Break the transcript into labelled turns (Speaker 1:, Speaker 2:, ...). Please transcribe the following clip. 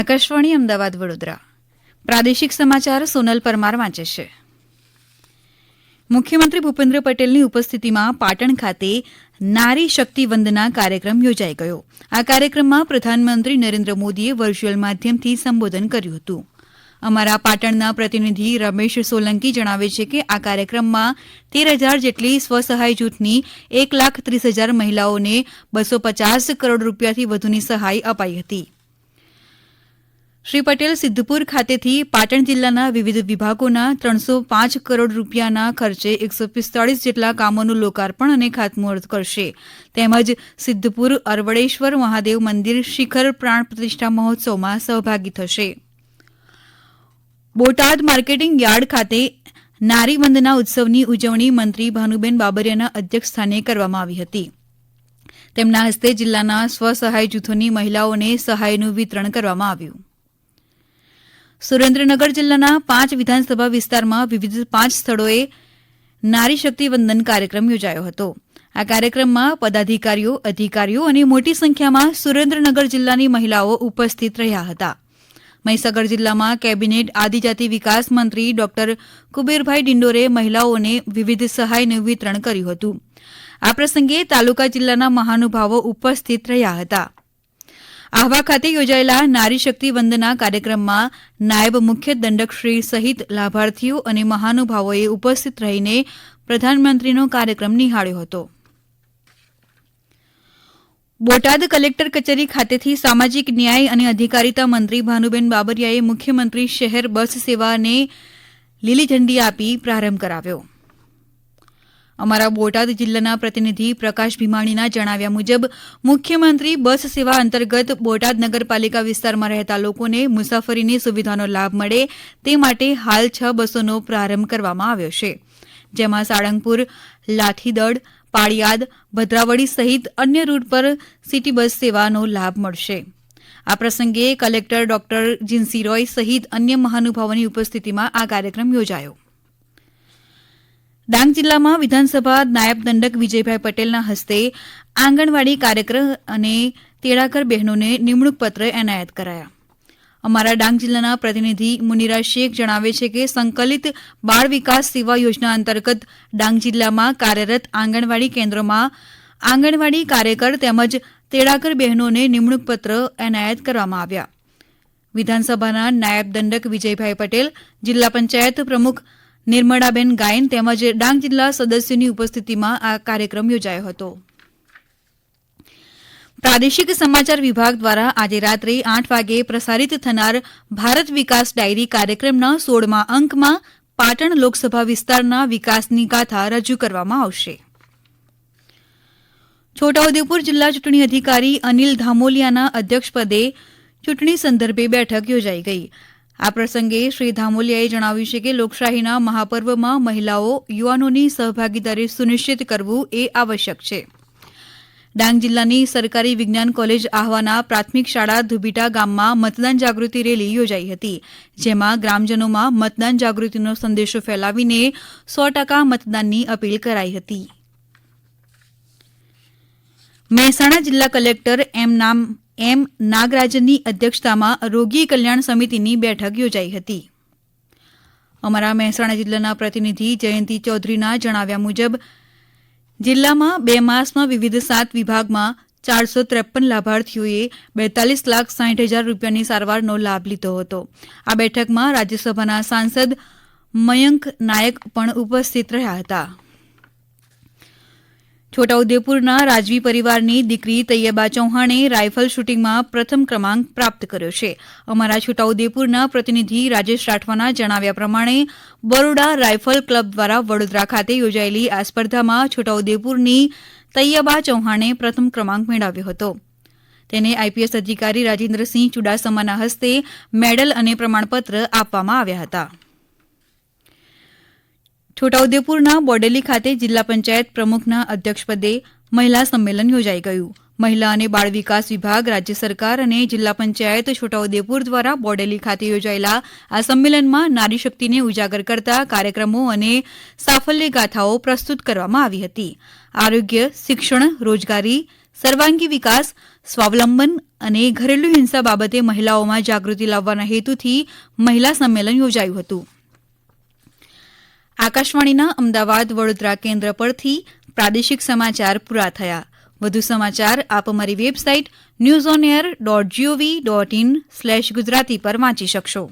Speaker 1: આકાશવાણી અમદાવાદ વડોદરા. પ્રાદેશિક સમાચાર સોનલ પરમાર વાંચે છે. મુખ્યમંત્રી ભૂપેન્દ્ર પટેલની ઉપસ્થિતિમાં પાટણ ખાતે નારી શક્તિ વંદના કાર્યક્રમ યોજાઈ ગયો. આ કાર્યક્રમમાં પ્રધાનમંત્રી નરેન્દ્ર મોદીએ વર્ચ્યુઅલ માધ્યમથી સંબોધન કર્યું હતું. અમારા પાટણના પ્રતિનિધિ રમેશ સોલંકી જણાવે છે કે આ કાર્યક્રમમાં તેર હજાર જેટલી સ્વસહાય જૂથની એક લાખ ત્રીસ હજાર મહિલાઓને બસો પચાસ કરોડ રૂપિયાથી વધુની સહાય અપાઈ હતી. શ્રી પટેલ સિદ્ધપુર ખાતેથી પાટણ જિલ્લાના વિવિધ વિભાગોના ત્રણસો પાંચ કરોડ રૂપિયાના ખર્ચે એકસો પિસ્તાળીસ જેટલા કામોનું લોકાર્પણ અને ખાતમુહૂર્ત કરશે. તેમજ સિદ્ધપુર અરવડેશ્વર મહાદેવ મંદિર શિખર પ્રાણ પ્રતિષ્ઠા મહોત્સવમાં સહભાગી થશે. બોટાદ માર્કેટિંગ યાર્ડ ખાતે નારી વંદના ઉત્સવની ઉજવણી મંત્રી ભાનુબેન બાબરિયાના અધ્યક્ષસ્થાને કરવામાં આવી હતી. તેમના હસ્તે જિલ્લાના સ્વસહાય જૂથોની મહિલાઓને સહાયનું વિતરણ કરવામાં આવ્યું. સુરેન્દ્રનગર જિલ્લાના પાંચ વિધાનસભા વિસ્તારમાં વિવિધ પાંચ સ્થળોએ નારી શક્તિ વંદન કાર્યક્રમ યોજાયો હતો. આ કાર્યક્રમમાં પદાધિકારીઓ, અધિકારીઓ અને મોટી સંખ્યામાં સુરેન્દ્રનગર જિલ્લાની મહિલાઓ ઉપસ્થિત રહ્યા હતા. મહીસાગર જિલ્લામાં કેબિનેટ આદિજાતિ વિકાસ મંત્રી ડોક્ટર કુબેરભાઈ ડિંડોરે મહિલાઓને વિવિધ સહાયનું વિતરણ કર્યું હતું. આ પ્રસંગે તાલુકા જિલ્લાના મહાનુભાવો ઉપસ્થિત રહ્યા હતા. આહવા ખાતે યોજાયેલા નારી શક્તિ વંદના કાર્યક્રમમાં નાયબ મુખ્ય દંડકશ્રી સહિત લાભાર્થીઓ અને મહાનુભાવોએ ઉપસ્થિત રહીને પ્રધાનમંત્રીનો કાર્યક્રમ નિહાળ્યો હતો. બોટાદ કલેક્ટર કચેરી ખાતેથી સામાજિક ન્યાય અને અધિકારીતા મંત્રી ભાનુબેન બાબરિયાએ મુખ્યમંત્રી શહેર બસ સેવાને લીલી ઝંડી આપી પ્રારંભ કરાવ્યો. અમારા બોટાદ જિલ્લાના પ્રતિનિધિ પ્રકાશ ભીમાણીના જણાવ્યા મુજબ, મુખ્યમંત્રી બસ સેવા અંતર્ગત બોટાદ નગરપાલિકા વિસ્તારમાં રહેતા લોકોને મુસાફરીની સુવિધાનો લાભ મળે તે માટે હાલ છ બસોનો પ્રારંભ કરવામાં આવ્યો છે. જેમાં સાળંગપુર, લાઠીદડ, પાળિયાદ ભદ્રાવળી સહિત અન્ય રૂટ પર સિટી બસ સેવાનો લાભ મળશે. આ પ્રસંગે કલેક્ટર ડોક્ટર જીન્સી રોય સહિત અન્ય મહાનુભાવોની ઉપસ્થિતિમાં આ કાર્યક્રમ યોજાયો. ડાંગ જિલ્લામાં વિધાનસભા નાયબ દંડક વિજયભાઈ પટેલના હસ્તે આંગણવાડી કાર્યકર અને તેડાકર બહેનોને નિમણૂક પત્ર એનાયત કરાયા. અમારા ડાંગ જિલ્લાના પ્રતિનિધિ મુનિરા શેખ જણાવે છે કે સંકલિત બાળ વિકાસ સેવા યોજના અંતર્ગત ડાંગ જિલ્લામાં કાર્યરત આંગણવાડી કેન્દ્રોમાં આંગણવાડી કાર્યકર તેમજ તેડાકર બહેનોને નિમણૂક પત્ર એનાયત કરવામાં આવ્યા. વિધાનસભાના નાયબ દંડક વિજયભાઈ પટેલ, જિલ્લા પંચાયત પ્રમુખ નિર્મળાબેન ગાયન તેમજ ડાંગ જિલ્લા સદસ્યોની ઉપસ્થિતિમાં આ કાર્યક્રમ યોજાયો હતો. પ્રાદેશિક સમાચાર વિભાગ દ્વારા આજે રાત્રે આઠ વાગે પ્રસારિત થનાર ભારત વિકાસ ડાયરી કાર્યક્રમના સોળમા અંકમાં પાટણ લોકસભા વિસ્તારના વિકાસની ગાથા રજૂ કરવામાં આવશે. છોટાઉદેપુર જિલ્લા ચૂંટણી અધિકારી અનિલ ધામોલિયાના અધ્યક્ષપદે ચૂંટણી સંદર્ભે બેઠક યોજાઈ ગઈ. આ પ્રસંગે શ્રી ધામોલિયાએ જણાવ્યું છે કે લોકશાહીના મહાપર્વમાં મહિલાઓ, યુવાનોની સહભાગીદારી સુનિશ્ચિત કરવું એ આવશ્યક છે. ડાંગ જિલ્લાની સરકારી વિજ્ઞાન કોલેજ આહવાના પ્રાથમિક શાળા ધુબીટા ગામમાં મતદાન જાગૃતિ રેલી યોજાઈ હતી, જેમાં ગ્રામજનોમાં મતદાન જાગૃતિનો સંદેશો ફેલાવીને સો ટકા મતદાનની અપીલ કરાઈ હતી. મહેસાણા જિલ્લા કલેક્ટર એમ નામ એમ નાગરાજનની અધ્યક્ષતામાં રોગી કલ્યાણ સમિતિની બેઠક યોજાઈ હતી. અમારા મહેસાણા જિલ્લાના પ્રતિનિધિ જયંતિ ચૌધરીના જણાવ્યા મુજબ, જિલ્લામાં બે માસમાં વિવિધ સાત વિભાગમાં ચારસો ત્રેપન લાભાર્થીઓએ બેતાલીસ લાખ સાઠ હજાર રૂપિયાની સારવારનો લાભ લીધો હતો. આ બેઠકમાં રાજ્યસભાના સાંસદ મયંક નાયક પણ ઉપસ્થિત રહ્યા હતા. છોટાઉદેપુરના રાજવી પરિવારની દીકરી તૈયબા ચૌહાણે રાયફલ શૂટિંગમાં પ્રથમ ક્રમાંક પ્રાપ્ત કર્યો છે. અમારા છોટાઉદેપુરના પ્રતિનિધિ રાજેશ રાઠવાના જણાવ્યા પ્રમાણે, બરોડા રાયફલ ક્લબ દ્વારા વડોદરા ખાતે યોજાયેલી આ સ્પર્ધામાં છોટાઉદેપુરની તૈયબા ચૌહાણે પ્રથમ ક્રમાંક મેળવ્યો હતો. તેને આઈપીએસ અધિકારી રાજેન્દ્રસિંહ ચુડાસમાના હસ્તે મેડલ અને પ્રમાણપત્ર આપવામાં આવ્યા હતા. છોટાઉદેપુરના બોડેલી ખાતે જિલ્લા પંચાયત પ્રમુખના અધ્યક્ષપદે મહિલા સંમેલન યોજાઈ ગયું. મહિલા અને બાળ વિકાસ વિભાગ, રાજ્ય સરકાર અને જિલ્લા પંચાયત છોટાઉદેપુર દ્વારા બોડેલી ખાતે યોજાયેલા આ સંમેલનમાં નારી શક્તિને ઉજાગર કરતા કાર્યક્રમો અને સાફલ્ય ગાથાઓ પ્રસ્તુત કરવામાં આવી હતી. આરોગ્ય, શિક્ષણ, રોજગારી, સર્વાંગી વિકાસ, સ્વાવલંબન અને ઘરેલુ હિંસા બાબતે મહિલાઓમાં જાગૃતિ લાવવાના હેતુથી મહિલા સંમેલન યોજાયું હતું. આકાશવાણીના અમદાવાદ વડોદરા કેન્દ્ર પરથી પ્રાદેશિક સમાચાર પૂરા થયા. વધુ સમાચાર આપ અમારી website news on air dot G O V dot in slash Gujarati પર વાંચી શકશો.